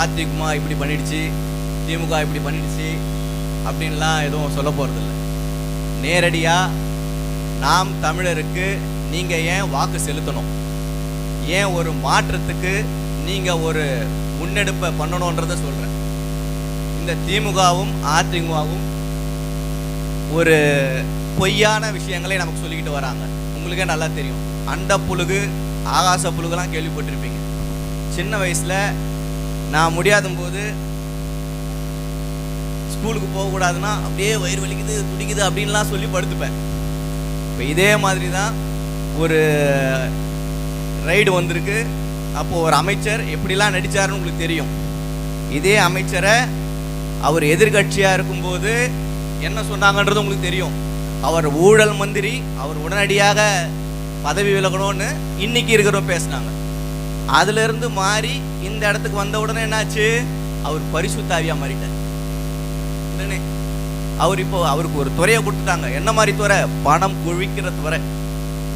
அதிமுக இப்படி பண்ணிடுச்சு திமுக இப்படி பண்ணிடுச்சு அப்படின்லாம் எதுவும் சொல்ல போகிறதில்ல நேரடியாக நாம் தமிழருக்கு நீங்கள் ஏன் வாக்கு செலுத்தணும்? ஏன் ஒரு மாற்றத்துக்கு நீங்கள் ஒரு முன்னெடுப்பை பண்ணணுன்றதை சொல்கிறேன் இந்த திமுகவும் அதிமுகவும் ஒரு பொய்யான விஷயங்களை நமக்கு சொல்லிக்கிட்டு வராங்க. உங்களுக்கே நல்லா தெரியும். அண்ட புழுகு ஆகாச புழுகுலாம் கேள்விப்பட்டிருப்பீங்க. சின்ன வயசில் நான் முடியாத போது ஸ்கூலுக்கு போகக்கூடாதுன்னா அப்படியே வயிறு வலிக்குது துடிக்குது அப்படின்லாம் சொல்லி படுத்துப்பேன். இப்போ இதே மாதிரி தான் ஒரு ரைடு வந்திருக்கு. அப்போது ஒரு அமைச்சர் எப்படிலாம் நடிச்சாருன்னு உங்களுக்கு தெரியும். இதே அமைச்சரை அவர் எதிர்கட்சியாக இருக்கும்போது என்ன சொன்னாங்கன்றது உங்களுக்கு தெரியும். அவர் ஊழல் மந்திரி அவர் உடனடியாக பதவி விலகணும்னு இன்னைக்கு இருக்கிறவங்க பேசினாங்க. அதுல இருந்து மாறி இந்த இடத்துக்கு வந்த உடனே என்னாச்சு? அவர் பரிசுத்தாவியா மாறிட்டார். உடனே அவர் இப்போ அவருக்கு ஒரு துறையை கொடுத்துட்டாங்க. என்ன மாதிரி துறை? பணம் குவிக்கிற துறை.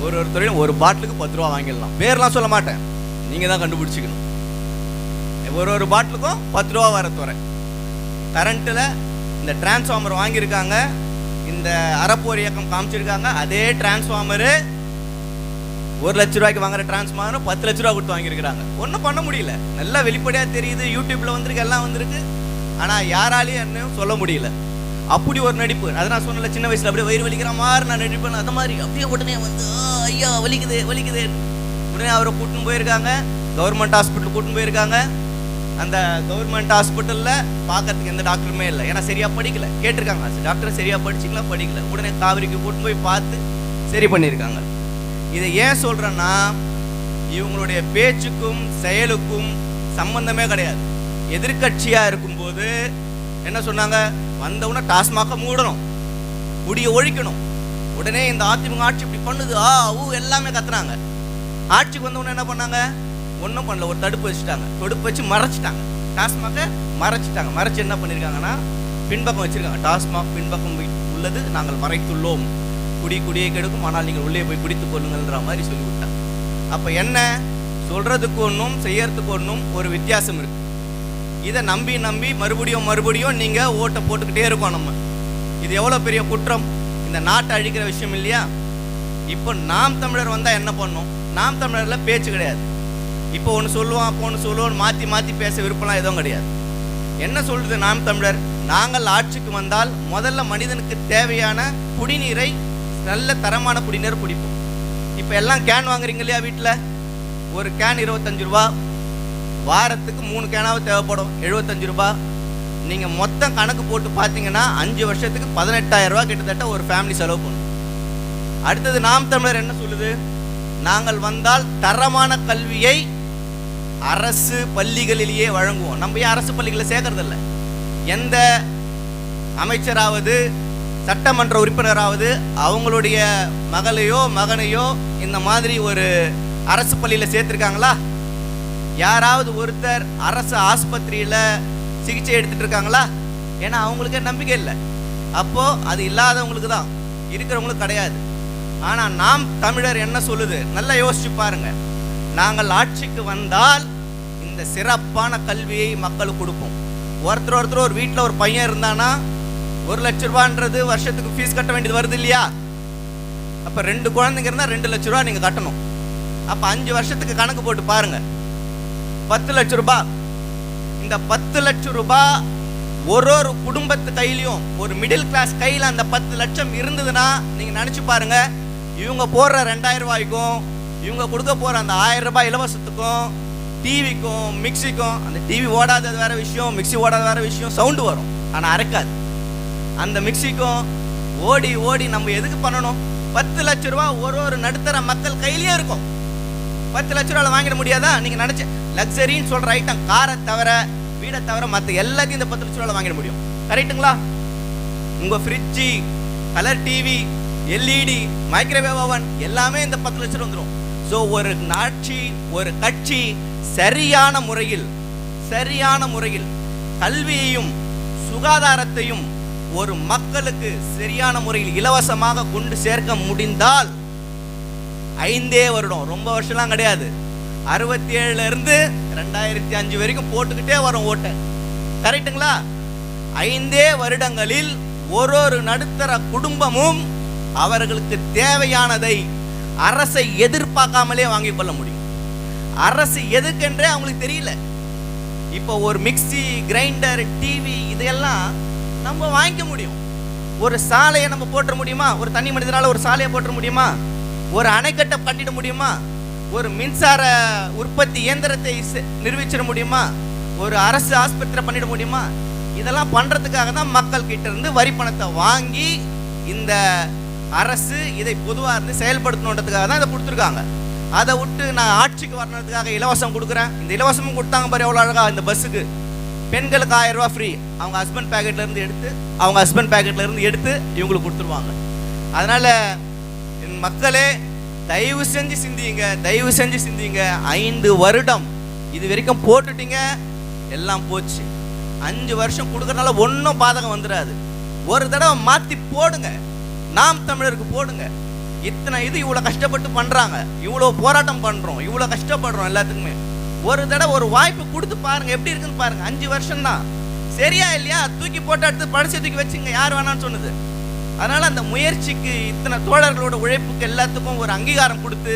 ஒரு ஒரு துறையும் ஒரு பாட்டிலுக்கு பத்து ரூபா வாங்கிடலாம். பேர்லாம் சொல்ல மாட்டேன். நீங்க தான் கண்டுபிடிச்சிக்கணும். ஒரு ஒரு பாட்டிலுக்கும் பத்து ரூபா வர துறை. கரண்ட்டில் இந்த டிரான்ஸ்ஃபார்மர் வாங்கியிருக்காங்க. இந்த அறப்போர் இயக்கம் காமிச்சிருக்காங்க. அதே டிரான்ஸ்ஃபார்மரு ஒரு லட்ச ரூபாய்க்கு வாங்குற டிரான்ஸ்ஃபார்மர் பத்து லட்ச ரூபா கொடுத்து வாங்கியிருக்கிறாங்க. ஒன்றும் பண்ண முடியல. நல்லா வெளிப்படையாக தெரியுது யூடியூப்ல வந்திருக்கு எல்லாம் வந்திருக்கு. ஆனால் யாராலையும் என்னையும் சொல்ல முடியல. அப்படி ஒரு நடிப்பு. அதை நான் சொன்னல சின்ன வயசுல அப்படியே வயிறு வலிக்கிற மாதிரி நான் நடிப்பேன். அந்த மாதிரி அப்படியே உடனே வந்து ஐயா வலிக்குது வலிக்குது. உடனே அவரை கூட்டின்னு போயிருக்காங்க. கவர்மெண்ட் ஹாஸ்பிட்டல் கூட்டின்னு போயிருக்காங்க. அந்த கவர்மெண்ட் ஹாஸ்பிட்டலில் பார்க்கறதுக்கு எந்த டாக்டருமே இல்லை. ஏன்னா சரியாக படிக்கல. கேட்டிருக்காங்க. டாக்டர் சரியாக படிச்சிங்களா? படிக்கல. உடனே காவிரிக்கு கூட்டின்னு போய் பார்த்து சரி பண்ணியிருக்காங்க. இதை ஏன் சொல்கிறேன்னா இவங்களுடைய பேச்சுக்கும் செயலுக்கும் சம்பந்தமே கிடையாது. எதிர்க்கட்சியாக இருக்கும்போது என்ன சொன்னாங்க? வந்தவுடனே டாஸ்மாக மூடணும். குடியை ஒழிக்கணும். உடனே இந்த அதிமுக ஆட்சி இப்படி பண்ணுது. ஆ ஊ எல்லாமே கத்துனாங்க. ஆட்சிக்கு வந்தவுடனே என்ன பண்ணாங்க? ஒன்றும் பண்ணல. ஒரு தடுப்பு வச்சுட்டாங்க. தடுப்பு வச்சு மறைச்சிட்டாங்க. டாஸ்மாக மறைச்சிட்டாங்க. மறைச்சு என்ன பண்ணியிருக்காங்கன்னா பின்பக்கம் வச்சுருக்காங்க. டாஸ்மாக் பின்பக்கம் உள்ளது நாங்கள் மறைத்துள்ளோம். குடி குடியை கெடுக்கும் ஆனால் நீங்கள் உள்ளே போய் குடித்துக் கொள்ளுங்கள்ன்ற மாதிரி சொல்லிவிட்டாங்க அப்போ என்ன? சொல்கிறதுக்கு ஒன்றும் செய்யறதுக்கு ஒன்றும் ஒரு வித்தியாசம் இருக்கு. இதை நம்பி நம்பி மறுபடியும் மறுபடியும் நீங்கள் ஓட்டை போட்டுக்கிட்டே இருக்கோம் நம்ம. இது எவ்வளோ பெரிய குற்றம்? இந்த நாட்டை அழிக்கிற விஷயம் இல்லையா? இப்போ நாம் தமிழர் வந்தால் என்ன பண்ணோம்? நாம் தமிழரில் பேச்சு கிடையாது. இப்போ ஒன்று சொல்லுவோம் அப்போ ஒன்று சொல்லுவோம் மாற்றி மாற்றி பேச விருப்பம்லாம் எதுவும் கிடையாது. என்ன சொல்றது நாம் தமிழர்? நாங்கள் ஆட்சிக்கு வந்தால் முதல்ல மனிதனுக்கு தேவையான குடிநீரை நல்ல தரமான குடிநீர் குடிப்போம். இப்போ எல்லாம் கேன் வாங்குறீங்க இல்லையா வீட்டில் ஒரு கேன் இருபத்தஞ்சு ரூபா வாரத்துக்கு மூணு கேனாவது தேவைப்படும் எழுபத்தஞ்சு ரூபா. நீங்கள் மொத்தம் கணக்கு போட்டு பார்த்தீங்கன்னா அஞ்சு வருஷத்துக்கு பதினெட்டாயிரம் ரூபா கிட்டத்தட்ட ஒரு ஃபேமிலி செலவு பண்ணும். அடுத்தது நாம் தமிழர் என்ன சொல்லுது? நாங்கள் வந்தால் தரமான கல்வியை அரசு பள்ளிகளிலேயே வழங்குவோம். நம்ம ஏன் அரசு பள்ளிகளை சேர்க்கறதில்ல? எந்த அமைச்சராவது சட்டமன்ற உறுப்பினராவது அவங்களுடைய மகளையோ மகனையோ இந்த மாதிரி ஒரு அரசு பள்ளியில் சேர்த்துருக்காங்களா? யாராவது ஒருத்தர் அரசு ஆஸ்பத்திரியில் சிகிச்சை எடுத்துட்டு இருக்காங்களா? ஏன்னா அவங்களுக்கே நம்பிக்கை இல்லை. அப்போது அது இல்லாதவங்களுக்கு தான். இருக்கிறவங்களுக்கு கிடையாது. ஆனால் நாம் தமிழர் என்ன சொல்லுது? நல்லா யோசிச்சு பாருங்க. நாங்கள் ஆட்சிக்கு வந்தால் இந்த சிறப்பான கல்வியை மக்களுக்கு கொடுப்போம். ஒருத்தர் ஒருத்தர் ஒரு வீட்டில் ஒரு பையன் இருந்தானா ஒரு லட்ச ரூபான்றது வருஷத்துக்கு ஃபீஸ் கட்ட வேண்டியது வருது இல்லையா? அப்போ ரெண்டு குழந்தைங்க இருந்தால் ரெண்டு லட்ச ரூபா நீங்கள் கட்டணும். அப்போ அஞ்சு வருஷத்துக்கு கணக்கு போட்டு பாருங்க. பத்து லட்ச ரூபாய் இந்த பத்து லட்ச ரூபாய் ஒரு ஒரு குடும்பத்து கையிலையும் ஒரு மிடில் கிளாஸ் கையில் அந்த பத்து லட்சம் இருந்ததுன்னா நீங்கள் நினச்சி பாருங்க. இவங்க போடுற ரெண்டாயிரம் ரூபாய்க்கும் இவங்க கொடுக்க போகிற அந்த ஆயிரம் ரூபாய் இலவசத்துக்கும் டிவிக்கும் மிக்சிக்கும் அந்த டிவி ஓடாதது வேற விஷயம் மிக்ஸி ஓடாத வேற விஷயம் சவுண்டு வரும். ஆனால் அரைக்காது. அந்த மிக்சிக்கும் ஓடி ஓடி நம்ம எதுக்கு பண்ணணும்? பத்து லட்ச ரூபா ஒரு ஒரு நடுத்தர மக்கள் கையிலேயே இருக்கும். பத்து லட்ச ரூபாவில் வாங்கிட முடியாதா? நீங்கள் நினைச்ச லக்ஸரின்னு சொல்கிற ஐட்டம் காரை தவிர வீடை தவிர மற்ற எல்லாத்தையும் இந்த பத்து லட்ச ரூபாவில் வாங்கிட முடியும். கரெக்ட்டுங்களா உங்கள் fridge colour TV LED microwave oven எல்லாமே இந்த பத்து லட்சம் வந்துடும் ஸோ ஒரு நாட்சி ஒரு கட்சி சரியான முறையில் சரியான முறையில் கல்வியையும் சுகாதாரத்தையும் ஒரு மக்களுக்கு சரியான முறையில் இலவசமாக கொண்டு சேர்க்க முடிந்தால் ஐந்தே வருடம். ரொம்ப வருஷம்லாம் கிடையாது. அறுபத்தி ஏழுல இருந்து ரெண்டாயிரத்தி அஞ்சு வரைக்கும் போட்டுக்கிட்டே வரும் ஓட்டை. கரெக்ட்டுங்களா? ஐந்தே வருடங்களில் ஒரு ஒரு நடுத்தர குடும்பமும் அவர்களுக்கு தேவையானதை அரசை எதிர்பார்க்காமலே வாங்கிக் கொள்ள முடியும். அரசு எதுக்கென்றே அவங்களுக்கு தெரியல. இப்போ ஒரு மிக்ஸி கிரைண்டர் டிவி இதையெல்லாம் நம்ம வாங்கிக்க முடியும். ஒரு சாலையை நம்ம போட்ட முடியுமா? ஒரு தனி மனிதனால ஒரு சாலையை போட்ட முடியுமா? ஒரு அணைக்கட்டை கட்டிட முடியுமா? ஒரு மின்சார உற்பத்தி இயந்திரத்தை நிர்வகிச்சிட நிரூபிச்சிட முடியுமா? ஒரு அரசு ஆஸ்பத்திரி பண்ணிட முடியுமா? இதெல்லாம் பண்றதுக்காக தான் மக்கள் கிட்ட இருந்து வரி பணத்தை வாங்கி இந்த அரசு இதை பொதுவாக இருந்து செயல்படுத்தணுன்றதுக்காக தான் இதை கொடுத்துருக்காங்க. அதை விட்டு நான் ஆட்சிக்கு வரணுன்றதுக்காக இலவசம் கொடுக்குறேன். இந்த இலவசமும் கொடுத்தாங்க பாரு எவ்வளோ அழகா இந்த பஸ்ஸுக்கு. பெண்களுக்கு ஆயிரம் ரூபா ஃப்ரீ. அவங்க ஹஸ்பண்ட் பேக்கெட்ல இருந்து எடுத்து அவங்க ஹஸ்பண்ட் பேக்கெட்ல இருந்து எடுத்து இவங்களுக்கு கொடுத்துருவாங்க. அதனால என் மக்களே தயவு செஞ்சு சிந்திங்க தயவு செஞ்சு சிந்திங்க. ஐந்து வருடம் இது வரைக்கும் போட்டுட்டீங்க எல்லாம் போச்சு. அஞ்சு வருஷம் கொடுக்கறனால ஒன்றும் பாதகம் வந்துடாது ஒரு தடவை மாற்றி போடுங்க. நாம் தமிழருக்கு போடுங்க. இத்தனை இது இவ்வளோ கஷ்டப்பட்டு பண்ணுறாங்க இவ்வளோ போராட்டம் பண்ணுறோம் இவ்வளோ கஷ்டப்படுறோம் எல்லாத்துக்குமே. ஒரு தடவை ஒரு வாய்ப்பு கொடுத்து பாருங்க. எப்படி இருக்குன்னு பாருங்க. அஞ்சு வருஷம் தான் சரியா இல்லையா? தூக்கி போட்டு எடுத்து படிச்சு தூக்கி வச்சுங்க. யார் வேணாம்னு சொன்னது. அதனால அந்த முயற்சிக்கு இத்தனை தோழர்களோட உழைப்புக்கு எல்லாத்துக்கும் ஒரு அங்கீகாரம் கொடுத்து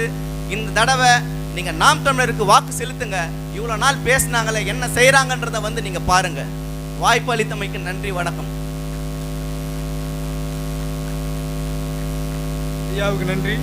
இந்த தடவை நீங்க நாம் தமிழருக்கு வாக்கு செலுத்துங்க. இவ்வளோ நாள் பேசினாங்களே என்ன செய்றாங்கன்றத வந்து நீங்க பாருங்க. வாய்ப்பு அளித்தமைக்கு நன்றி வணக்கம். ஐயாவுக்கு நன்றி.